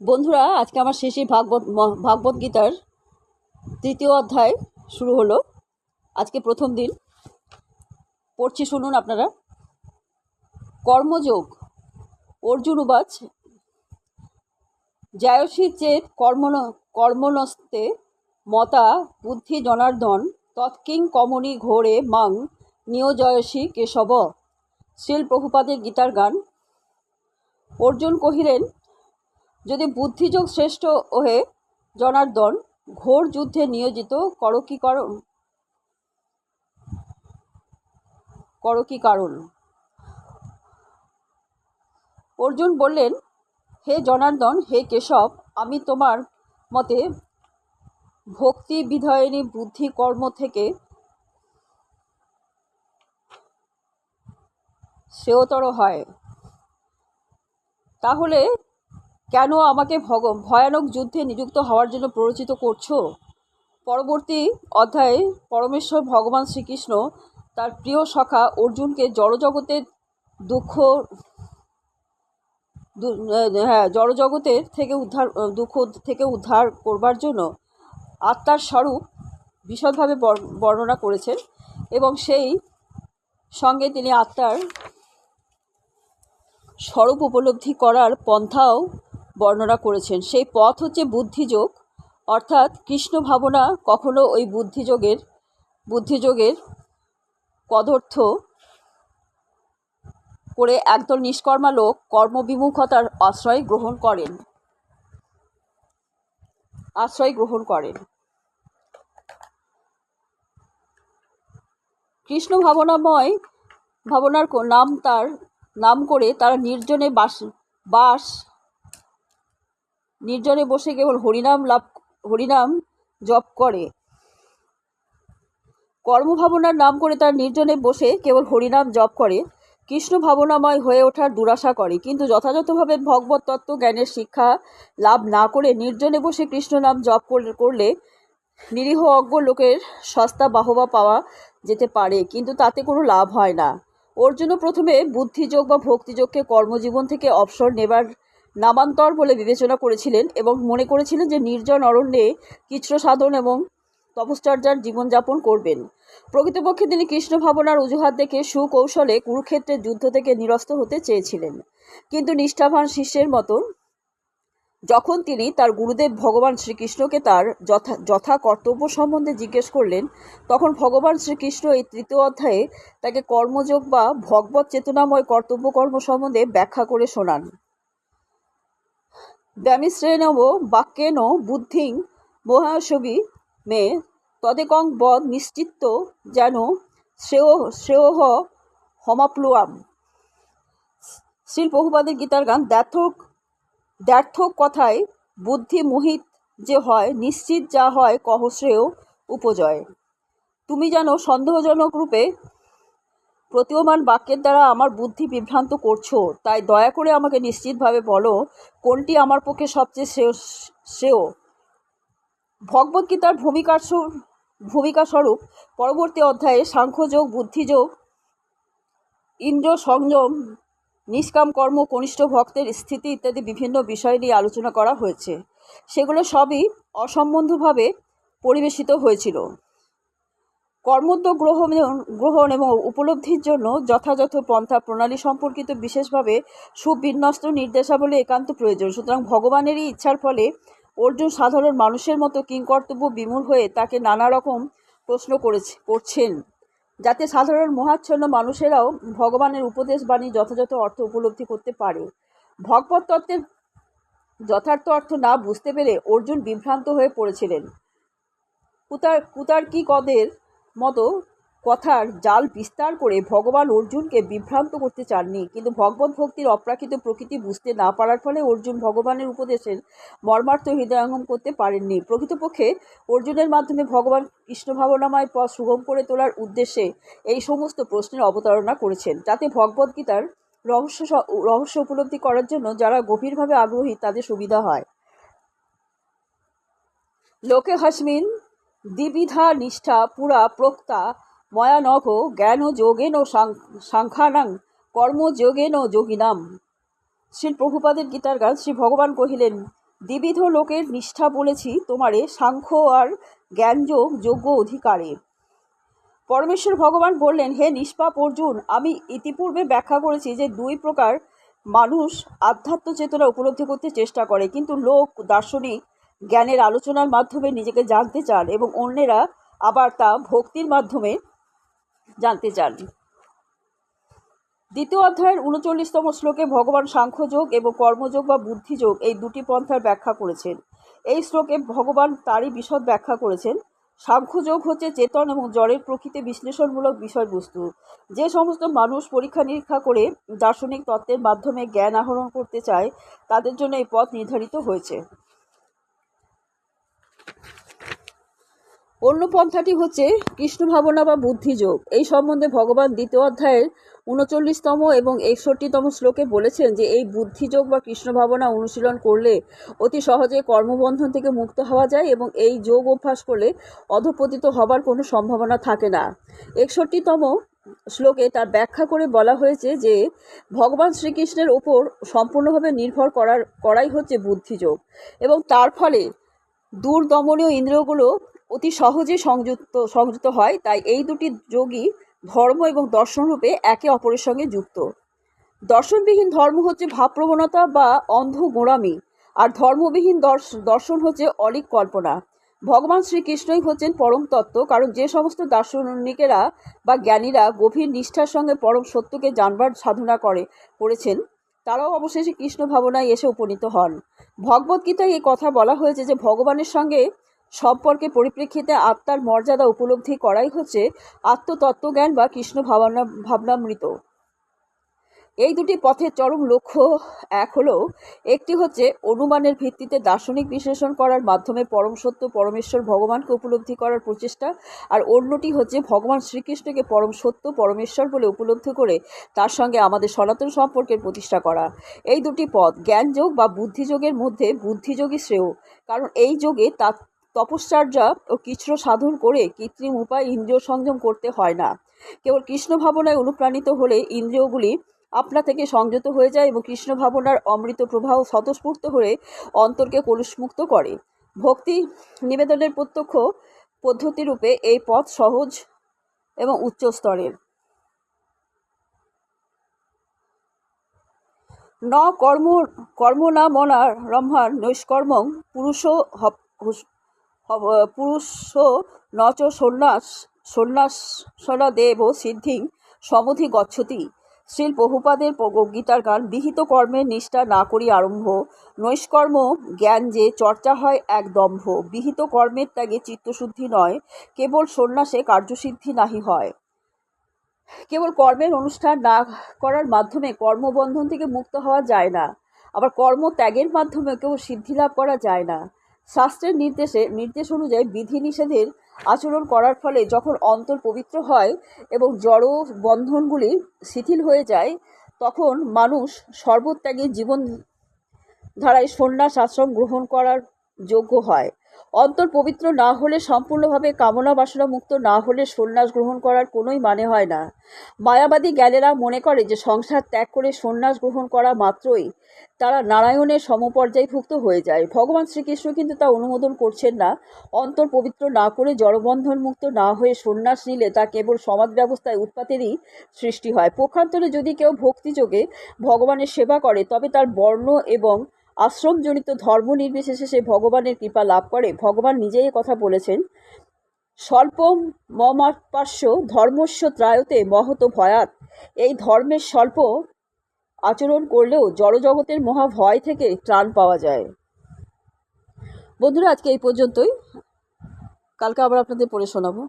বন্ধুরা, আজকে আমার শেষে ভাগবত ভাগবত গীতার তৃতীয় অধ্যায় শুরু হলো। আজকে প্রথম দিন। পড়ছি শুনুন আপনারা। কর্মযোগ। অর্জুন উবাচ, জায়সী চেত কর্মণ কর্মণস্তে মতা বুদ্ধি জনার্দন, তৎকিং কমনি ঘোরে মাং নিয়োজয়সী কেশব। শ্রীল প্রভুপাদের গীতার গান। অর্জুন কহিলেন যদি বুদ্ধিযোগ শ্রেষ্ঠ ওহে জনার্দন, ঘোর যুদ্ধে নিয়োজিত, করো কি কারণ? করো কি কারণ? অর্জুন বললেন, হে জনার্দন, হে কেশব, আমি তোমার মতে ভক্তি বিধায়িনী বুদ্ধি কর্ম থেকে শ্রেয়তর হয়। তাহলে কেন আমাকে ভগ ভয়ানক যুদ্ধে নিযুক্ত হওয়ার জন্য প্ররোচিত করছ? পরবর্তী অধ্যায়ে পরমেশ্বর ভগবান শ্রীকৃষ্ণ তার প্রিয় সখা অর্জুনকে জড়জগতের দুঃখ হ্যাঁ জড়জগতের থেকে উদ্ধার, দুঃখ থেকে উদ্ধার করবার জন্য আত্মার স্বরূপ বিশদভাবে বর- বর্ণনা করেছেন এবং সেই সঙ্গে তিনি আত্মার স্বরূপ উপলব্ধি করার পন্থাও বর্ণনা করেছেন। সেই পথ হচ্ছে বুদ্ধিযোগ, অর্থাৎ কৃষ্ণ ভাবনা কখনো ওই বুদ্ধিযোগের বুদ্ধিযোগের পদার্থ করে একদল নিষ্কর্মা লোক কর্মবিমুখতার আশ্রয় গ্রহণ করেন। আশ্রয় গ্রহণ করেন। কৃষ্ণ ভাবনাময় ভাবনার নাম তার, নাম করে তারা নির্জনে বাস বাস নির্জনে বসে কেবল হরিনাম লাভ, হরিনাম জপ করে। কর্মভাবনার নাম করে তার নির্জনে বসে কেবল হরিনাম জপ করে। কৃষ্ণ ভাবনাময় হয়ে ওঠার দুরাশা করে, কিন্তু যথাযথভাবে ভগবত তত্ত্ব জ্ঞানের শিক্ষা লাভ না করে নির্জনে বসে কৃষ্ণ নাম জপ করলে- নিরীহ অজ্ঞ লোকের সস্তা বাহবা পাওয়া যেতে পারে, কিন্তু তাতে কোনো লাভ হয় না। অর্জুন প্রথমে বুদ্ধিযোগ বা ভক্তিযোগকে কর্মজীবন থেকে অবসর নেবার নামান্তর বলে বিবেচনা করেছিলেন এবং মনে করেছিলেন যে নির্জন অরণ্যে কৃচ্ছ সাধন এবং তপশ্চর্যার জীবনযাপন করবেন। প্রকৃতপক্ষে তিনি কৃষ্ণ ভাবনার অজুহাত দেখে সুকৌশলে কুরুক্ষেত্রের যুদ্ধ থেকে নিরস্ত হতে চেয়েছিলেন। কিন্তু নিষ্ঠাভান শিষ্যের মতো যখন তিনি তার গুরুদেব ভগবান শ্রীকৃষ্ণকে তার যথা যথা কর্তব্য সম্বন্ধে জিজ্ঞেস করলেন, তখন ভগবান শ্রীকৃষ্ণ এই তৃতীয় অধ্যায়ে তাকে কর্মযোগ বা ভগবত চেতনাময় কর্তব্য কর্ম সম্বন্ধে ব্যাখ্যা করে শোনান। ব্যামিশ্রেণব বাক্যেন বুদ্ধিং মহাসবি মে। তদেকং বদ নিশ্চিত্ত যেন শ্রেয় শ্রেয় হমাপ্লুয়াম। শ্রীল প্রভুপাদের গীতার গান দ্যাথক দ্ব্যর্থক কথায় বুদ্ধি মোহিত যে হয়, নিশ্চিত যা হয় কহ শ্রেয় উপজয়। তুমি যেন সন্দেহজনক রূপে প্রতীয়মান বাক্যের দ্বারা আমার বুদ্ধি বিভ্রান্ত করছ, তাই দয়া করে আমাকে নিশ্চিতভাবে বলো, কোনটি আমার পক্ষে সবচেয়ে শ্রেয় ভগবদ্গীতার ভূমিকার ভূমিকা স্বরূপ পরবর্তী অধ্যায়ে সাংখ্যযোগ, বুদ্ধিযোগ ইন্দ্র সংযম নিষ্কাম কর্ম, কনিষ্ঠ ভক্তের স্থিতি ইত্যাদি বিভিন্ন বিষয় নিয়ে আলোচনা করা হয়েছে। সেগুলো সবই অসম্বন্ধভাবে পরিবেশিত হয়েছিল। কর্মোদ্যোগ গ্রহণ গ্রহণ এবং উপলব্ধির জন্য যথাযথ পন্থা প্রণালী সম্পর্কিত বিশেষভাবে সুবিন্যস্ত নির্দেশাবলী একান্ত প্রয়োজন। সুতরাং ভগবানেরই ইচ্ছার ফলে অর্জুন সাধারণ মানুষের মতো কিংকর্তব্য বিমূল হয়ে তাকে নানা রকম প্রশ্ন করেছে করছেন। যাতে সাধারণ মহাচ্ছন্ন মানুষেরাও ভগবানের উপদেশ বাণী যথাযথ অর্থ উপলব্ধি করতে পারে। ভগবত তত্ত্বের যথার্থ অর্থ না বুঝতে পেরে অর্জুন বিভ্রান্ত হয়ে পড়েছিলেন। কুতার কুতার্কিকদের মতো কথার জাল বিস্তার করে ভগবান অর্জুনকে বিভ্রান্ত করতে চাননি। কিন্তু ভগবত ভক্তির অপ্রাকৃত প্রকৃতি বুঝতে না পারার ফলে অর্জুন ভগবানের উপদেশের মর্মার্থ হৃদয়ঙ্গম করতে পারেননি। প্রকৃতপক্ষে অর্জুনের মাধ্যমে ভগবান কৃষ্ণ ভাবনাময় পথ সুগম করে তোলার উদ্দেশ্যে এই সমস্ত প্রশ্নের অবতারণা করেছেন। যাতে ভগবদ্গীতার রহস্য রহস্য উপলব্ধি করার জন্য যারা গভীরভাবে আগ্রহী তাদের সুবিধা হয়। লোকে হস্মিন দ্বিবিধা নিষ্ঠা পুরা প্রক্তা ময়ানঘ জ্ঞান যোগেন সাংখ্যানাং কর্মযোগেন যোগিনাম। শ্রী প্রভুপাদের গীতার গান শ্রী ভগবান কহিলেন, দ্বিবিধ লোকের নিষ্ঠা বলেছি তোমারে সাংখ্য আর জ্ঞানযোগ যোগ্য অধিকারে। পরমেশ্বর ভগবান বললেন, হে নিষ্পাপ অর্জুন, আমি ইতিপূর্বে ব্যাখ্যা করেছি যে দুই প্রকার মানুষ আধ্যাত্ম চেতনা উপলব্ধি করতে চেষ্টা করে, কিন্তু লোক, দার্শনিক জ্ঞানের আলোচনার মাধ্যমে নিজেকে জানতে চান এবং অন্যেরা আবার তা ভক্তির মাধ্যমে জানতে চান। দ্বিতীয় অধ্যায়ের উনচল্লিশতম শ্লোকে ভগবান সাংখ্যযোগ এবং কর্মযোগ বা বুদ্ধিযোগ এই দুটি পন্থার ব্যাখ্যা করেছেন। এই শ্লোকে ভগবান তারই বিশদ ব্যাখ্যা করেছেন। সাংখ্যযোগ হচ্ছে চেতন এবং জড়ের প্রকৃতি বিশ্লেষণমূলক বিষয়বস্তু। যে সমস্ত মানুষ পরীক্ষা নিরীক্ষা করে দার্শনিক তত্ত্বের মাধ্যমে জ্ঞান আহরণ করতে চায়, তাদের জন্য এই পথ নির্ধারিত হয়েছে। অন্য পন্থাটি হচ্ছে কৃষ্ণ ভাবনা বা বুদ্ধিযোগ। এই সম্বন্ধে ভগবান দ্বিতীয় অধ্যায়ের উনচল্লিশতম এবং একষট্টিতম শ্লোকে বলেছেন যে, এই বুদ্ধিযোগ বা কৃষ্ণ ভাবনা অনুশীলন করলে অতি সহজে কর্মবন্ধন থেকে মুক্ত হওয়া যায় এবং এই যোগ অভ্যাস করলে অধপতিত হবার কোনো সম্ভাবনা থাকে না। একষট্টিতম শ্লোকে তার ব্যাখ্যা করে বলা হয়েছে যে, ভগবান শ্রীকৃষ্ণের ওপর সম্পূর্ণভাবে নির্ভর করার, করাই হচ্ছে বুদ্ধিযোগ এবং তার ফলে দূরদমনীয় ইন্দ্রিয়গুলো অতি সহজে সংযুক্ত সংযুক্ত হয়, তাই এই দুটি যোগই ধর্ম এবং দর্শন রূপে একে অপরের সঙ্গে যুক্ত। দর্শনবিহীন ধর্ম হচ্ছে ভাবপ্রবণতা বা অন্ধ গোড়ামি আর ধর্মবিহীন দর্শন হচ্ছে অলিক কল্পনা। ভগবান শ্রীকৃষ্ণই হচ্ছেন পরম তত্ত্ব, কারণ যে সমস্ত দার্শনিকেরা বা জ্ঞানীরা গভীর নিষ্ঠার সঙ্গে পরম সত্যকে জানবার সাধনা করে, করেছেন তারাও অবশেষে কৃষ্ণ ভাবনায় এসে উপনীত হন। ভগবদ্গীতায় এই কথা বলা হয়েছে যে, ভগবানের সঙ্গে সম্পর্কে পরিপ্রেক্ষিতে আত্মার মর্যাদা উপলব্ধি করাই হচ্ছে আত্মতত্ত্বজ্ঞান বা কৃষ্ণ ভাবনা ভাবনামৃত। এই দুটি পথের চরম লক্ষ্য এক হলো, একটি হচ্ছে অনুমানের ভিত্তিতে দার্শনিক বিশ্লেষণ করার মাধ্যমে পরম সত্য, পরমেশ্বর ভগবানকে উপলব্ধি করার প্রচেষ্টা, আর অন্যটি হচ্ছে ভগবান শ্রীকৃষ্ণকে পরম সত্য, পরমেশ্বর বলে উপলব্ধি করে তার সঙ্গে আমাদের সনাতন সম্পর্কের প্রতিষ্ঠা করা। এই দুটি পথ জ্ঞানযোগ বা বুদ্ধিযোগের মধ্যে বুদ্ধিযোগী শ্রেয়, কারণ এই যোগে তা তপশ্চর্যা ও কৃষ্ণ সাধন করে কৃত্রিম উপায় ইন্দ্রিয় সংযম করতে হয় না। কেবল কৃষ্ণ ভাবনায় অনুপ্রাণিত হলে ইন্দ্রিয়গুলি আপনা থেকে সংযত হয়ে যায় এবং কৃষ্ণ ভাবনার অমৃত প্রবাহ স্বতঃস্ফূর্ত হয়ে অন্তরকে কলুষমুক্ত করে। ভক্তি নিবেদনের প্রত্যক্ষ পদ্ধতিরূপে এই পথ সহজ এবং উচ্চ স্তরের। ন কর্ম কর্ম না মনা রম্ভার নৈষ্কর্মং পুরুষ পুরুষ নচ সন্ন্যাস, সন্ন্যাসনা দেব সিদ্ধি সমধি গচ্ছতি শ্রীল বহুপাদের গীতার গান বিহিত কর্মের নিষ্ঠা না করি আরম্ভ। নৈষ্কর্ম জ্ঞান যে চর্চা হয় এক দম্ভ। বিহিত কর্মের ত্যাগে চিত্তশুদ্ধি নয়, কেবল সন্ন্যাসে কার্যসিদ্ধি নাহি হয়। কেবল কর্মের অনুষ্ঠান না করার মাধ্যমে কর্মবন্ধন থেকে মুক্ত হওয়া যায় না, আবার কর্ম ত্যাগের মাধ্যমে কেউ সিদ্ধি লাভ করা যায় না। শাস্ত্রের নির্দেশে, নির্দেশ অনুযায়ী বিধিনিষেধের আচরণ করার ফলে যখন অন্তর পবিত্র হয় এবং জড় বন্ধনগুলি শিথিল হয়ে যায়, তখন মানুষ সর্বত্যাগী জীবন ধারায় সন্ন্যাস আশ্রম গ্রহণ করার যোগ্য হয়। অন্তর পবিত্র না হলে সম্পূর্ণভাবে কামনা বাসনা মুক্ত না হলে সন্ন্যাস গ্রহণ করার কোনোই মানে হয় না। মায়াবাদী জ্ঞানেরা মনে করে যে সংসার ত্যাগ করে সন্ন্যাস গ্রহণ করা মাত্রই তারা নারায়ণের সমপর্যায়ভুক্ত হয়ে যায়। ভগবান শ্রীকৃষ্ণ কিন্তু তা অনুমোদন করছেন না। অন্তর পবিত্র না করে জড়বন্ধন মুক্ত না হয়ে সন্ন্যাস নিলে তা কেবল সমাজ ব্যবস্থায় উৎপাতেরই সৃষ্টি হয়। পক্ষান্তরে যদি কেউ ভক্তিযোগে ভগবানের সেবা করে, তবে তার বর্ণ এবং আশ্রমজনিত ধর্ম নির্বিশেষে সে ভগবানের কৃপা লাভ করে। ভগবান নিজেই কথা বলেছেন স্বল্প মমাপাস্য ধর্মস্য ত্রায়তে মহত ভয়াত এই ধর্মের স্বল্প আচরণ করলেও জড়জগতের মহা ভয় থেকে ত্রাণ পাওয়া যায়। বন্ধুরা, আজকে এই পর্যন্তই। কালকে আবার আপনাদের পড়ে শোনাবো।